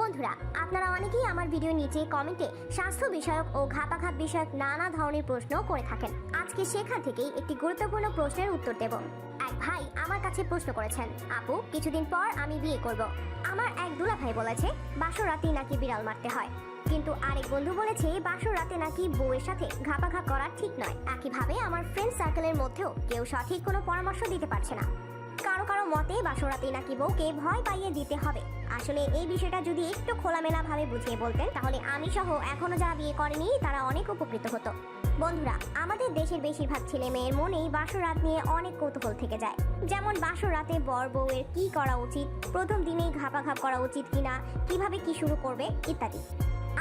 বন্ধুরা, আপনারা অনেকেই আমার ভিডিও নিচে কমেন্টে স্বাস্থ্য বিষয়ক ও ঘাপাঘাপ বিষয়ক নানা ধরনের প্রশ্ন করে থাকেন। আজকে সেখান থেকেই একটি গুরুত্বপূর্ণ প্রশ্নের উত্তর দেব। এক ভাই আমার কাছে প্রশ্ন করেছেন, আপু, কিছুদিন পর আমি বিয়ে করব। আমার এক দুলা ভাই বলেছে, বাসর রাতেই নাকি বিড়াল মারতে হয়। কিন্তু আরেক বন্ধু বলেছে, বাসর রাতে নাকি বউয়ের সাথে ঘাপাঘাপ করা ঠিক নয়। একইভাবে আমার ফ্রেন্ড সার্কেলের মধ্যেও কেউ সঠিক কোনো পরামর্শ দিতে পারছে না। কারও কারও মতে বাসরাতে নাকি বউকে ভয় পাইয়ে দিতে হবে। আসলে এই বিষয়টা যদি একটু খোলামেলা ভাবে বুঝিয়ে বলতেন, তাহলে আমি সহ এখনও যারা বিয়ে করেনি, তারা অনেক উপকৃত হতো। বন্ধুরা, আমাদের দেশের বেশিরভাগ ছেলে মেয়ের মনেই বাসর রাত নিয়ে অনেক কৌতূহল থেকে যায়। যেমন বাসর রাতে বর বউয়ের কি করা উচিত, প্রথম দিনেই ঘাপাঘাপ করা উচিত কিনা, কীভাবে কি শুরু করবে, ইত্যাদি।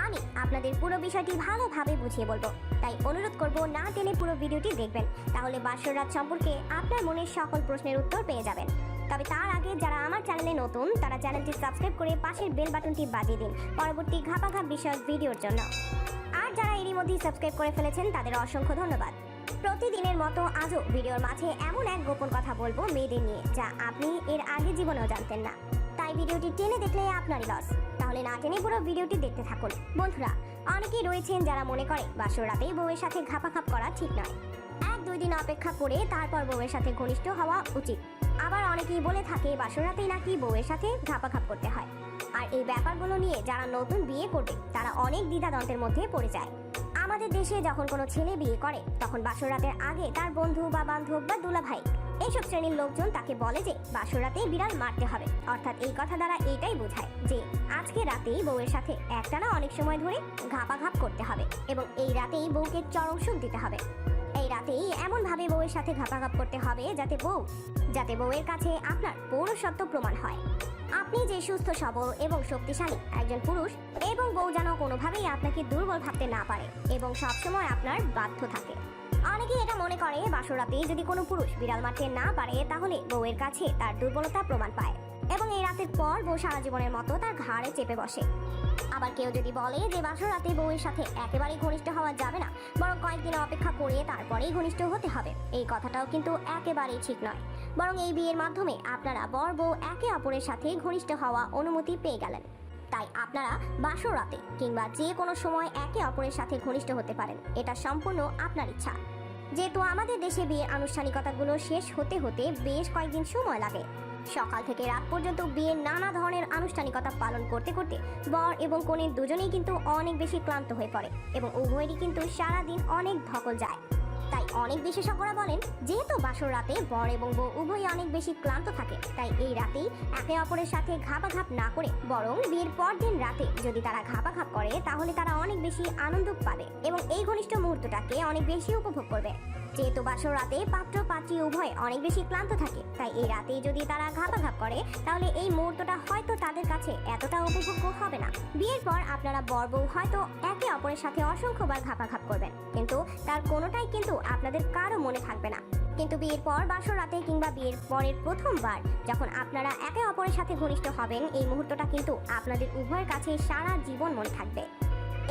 আমি আপনাদের পুরো বিষয়টি ভালোভাবে বুঝিয়ে বলব। তাই অনুরোধ করব না টেনে পুরো ভিডিওটি দেখবেন। তাহলে বাসর রাত সম্পর্কে আপনার মনের সকল প্রশ্নের উত্তর পেয়ে যাবেন। তবে তার আগে যারা আমার চ্যানেলে নতুন, তারা চ্যানেলটি সাবস্ক্রাইব করে পাশের বেল বাটনটি বাজিয়ে দিন পরবর্তী ঘাপাঘাপ বিষয়ক ভিডিওর জন্য। আর যারা এরই মধ্যেই সাবস্ক্রাইব করে ফেলেছেন, তাদের অসংখ্য ধন্যবাদ। প্রতিদিনের মতো আজও ভিডিওর মাঝে এমন এক গোপন কথা বলব মেয়েদের নিয়ে, যা আপনি এর আগে জীবনেও জানতেন না। তাই ভিডিওটি টেনে দেখলে আপনারই লস তাহলে না টেনে পুরো ভিডিওটি দেখতে থাকুন। বন্ধুরা, অনেকেই রয়েছেন যারা মনে করে বাসর রাতেই বউয়ের সাথে ঘাপাঘাপ করা ঠিক নয়। এক দুই দিন অপেক্ষা করে তারপর বউয়ের সাথে ঘনিষ্ঠ হওয়া উচিত। আবার অনেকেই বলে থাকে বাসর রাতেই নাকি বউয়ের সাথে ঘাপাঘাপ করতে হয়। আর এই ব্যাপারগুলো নিয়ে যারা নতুন বিয়ে করবে, তারা অনেক দ্বিধাদ্বন্দ্বের মধ্যে পড়ে যায়। আমাদের দেশে যখন কোনো ছেলে বিয়ে করে, তখন বাসর রাতের আগে তার বন্ধু বা বান্ধব বা দুলা ভাই এইসব শ্রেণির লোকজন তাকে বলে যে বাসর রাতে বিড়াল মারতে হবে। অর্থাৎ এই কথা দ্বারা এটাই বোঝায় যে আজকে রাতেই বউয়ের সাথে একটানা অনেক সময় ধরে ঘাপাঘাপ করতে হবে এবং এই রাতেই বউকে চরম সুখ দিতে হবে। এই রাতেই এমন ভাবে বউয়ের সাথে ঘাপাঘাপ করতে হবে যাতে বউ, যাতে বউয়ের কাছে আপনার পৌরসত্ব প্রমাণ হয়। আপনি যে সুস্থ, সবল এবং শক্তিশালী একজন পুরুষ, এবং বউ যেন কোনোভাবেই আপনাকে দুর্বল ভাবতে না পারে এবং সবসময় আপনার বাধ্য থাকে। অনেকেই এটা মনে করে বাসরাতে যদি কোনো পুরুষ বিড়াল মারতে না পারে, তাহলে বউয়ের কাছে তার দুর্বলতা প্রমাণ পায়। এবং এই রাতের পর বউ সারা জীবনের মতো তার ঘাড়ে চেপে বসে। আবার কেউ যদি বলে যে বাসর রাতে বউয়ের সাথে একেবারেই ঘনিষ্ঠ হওয়া যাবে না, বরং কয়েকদিন অপেক্ষা করে তারপরেই ঘনিষ্ঠ হতে হবে, এই কথাটাও কিন্তু একেবারেই ঠিক নয়। বরং এই বিয়ের মাধ্যমে আপনারা বর বউ একে অপরের সাথে ঘনিষ্ঠ হওয়া অনুমতি পেয়ে গেলেন। তাই আপনারা বাসর রাতে কিংবা যে কোনো সময় একে অপরের সাথে ঘনিষ্ঠ হতে পারেন। এটা সম্পূর্ণ আপনার ইচ্ছা। যেহেতু আমাদের দেশে বিয়ের আনুষ্ঠানিকতাগুলো শেষ হতে হতে বেশ কয়েকদিন সময় লাগে। সকাল থেকে রাত পর্যন্ত বিয়ের নানা ধরনের আনুষ্ঠানিকতা পালন করতে করতে বর এবং কনের দুজনেই কিন্তু অনেক বেশি ক্লান্ত হয়ে পড়ে এবং উভয়েরই কিন্তু সারাদিন অনেক ধকল যায়। তাই অনেক বিশেষজ্ঞরা বলেন, যেহেতু বাসর রাতে বর এবং বউ উভয় অনেক বেশি ক্লান্ত থাকে, তাই এই রাতেই একে অপরের সাথে ঘাপাঘাপ না করে বরং বিয়ের পর দিন রাতে যদি তারা ঘাপাঘাপ করে, তাহলে তারা অনেক বেশি আনন্দ পাবে এবং এই ঘনিষ্ঠ মুহূর্তটাকে অনেক বেশি উপভোগ করবে। যেহেতু বাসর রাতে পাত্র পাত্রী উভয় অনেক বেশি ক্লান্ত থাকে, তাই এই রাতে যদি তারা ঘাপাঘাপ করে, তাহলে এই মুহূর্তটা হয়তো তাদের কাছে এতটা উপভোগ্য হবে না। বিয়ের পর আপনারা বর বউ হয়তো একে অপরের সাথে অসংখ্যবার ঘাপাঘাপ করবেন, কিন্তু তার কোনোটাই কিন্তু আপনাদের কারও মনে থাকবে না। কিন্তু বিয়ের পর বাসর রাতে কিংবা বিয়ের পরের প্রথমবার যখন আপনারা একে অপরের সাথে ঘনিষ্ঠ হবেন, এই মুহূর্তটা কিন্তু আপনাদের উভয়ের কাছে সারা জীবন মনে থাকবে।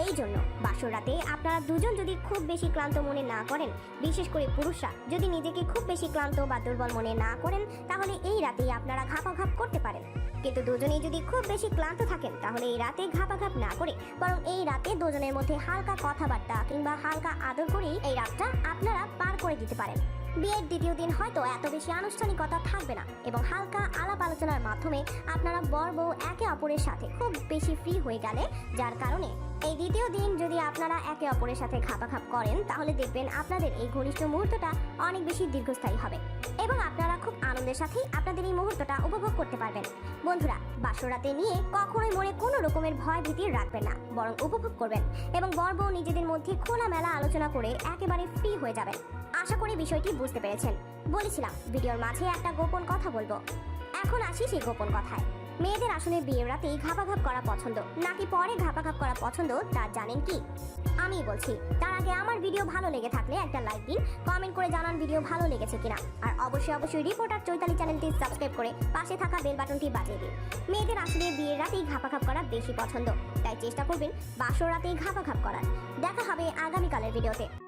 এই জন্য বাসর রাতে আপনারা দুজন যদি খুব বেশি ক্লান্ত মনে না করেন, বিশেষ করে পুরুষরা, যদি নিজেকে খুব বেশি ক্লান্ত বা দুর্বল মনে না করেন, তাহলে এই রাতেই আপনারা ঘাপাঘাপ করতে পারেন। কিন্তু দুজনেই যদি খুব বেশি ক্লান্ত থাকেন, তাহলে এই রাতে ঘাপাঘাপ না করে বরং এই রাতে দুজনের মধ্যে হালকা কথাবার্তা কিংবা হালকা আদর করেই এই রাতটা আপনারা পার করে দিতে পারেন। বিয়ের দ্বিতীয় দিন হয়তো এত বেশি আনুষ্ঠানিকতা থাকবে না এবং হালকা আলাপ আলোচনার মাধ্যমে আপনারা বর বউ একে অপরের সাথে খুব বেশি ফ্রি হয়ে গেলে, যার কারণে এই দ্বিতীয় দিন যদি আপনারা একে অপরের সাথে খাপাখাপ করেন, তাহলে দেখবেন আপনাদের এই ঘনিষ্ঠ মুহূর্তটা অনেক বেশি দীর্ঘস্থায়ী হবে। এবং আপনারা খুব আনন্দের সাথেই আপনাদের এই মুহূর্তটা উপভোগ করতে পারবেন। বন্ধুরা, বাসরাতে নিয়ে কখনোই মনে কোনো রকমের ভয় ভীতি রাখবেন না, বরং উপভোগ করবেন এবং বর বউ নিজেদের মধ্যে খোলামেলা আলোচনা করে একেবারে ফ্রি হয়ে যাবেন। আশা করি বিষয়টি বুঝতে পেরেছেন। বলেছিলাম, ভিডিওর মাঝে একটা গোপন কথা বলব। এখন আসি সেই গোপন কথায়। মেয়েদের আসলে বিয়ের রাতেই ঘাপাঘাপ করা পছন্দ। নাকি পরে ঘাপাঘাপ করা পছন্দ, তা জানেন কি? আমি বলছি, তার আগে আমার ভিডিও ভালো লেগে থাকলে একটা লাইক দিন, কমেন্ট করে জানান ভিডিও ভালো লেগেছে কিনা। আর অবশ্যই অবশ্যই রিপোর্টার চৈতালি চ্যানেলটি সাবস্ক্রাইব করে পাশে থাকা বেল বাটনটি বাজিয়ে দিন। মেয়েদের আসলে বিয়ের রাতেই ঘাপাঘাপ করা বেশি পছন্দ। তাই চেষ্টা করবেন বাসর রাতেই ঘাপাঘাপ করার। দেখা হবে আগামীকালের ভিডিওতে।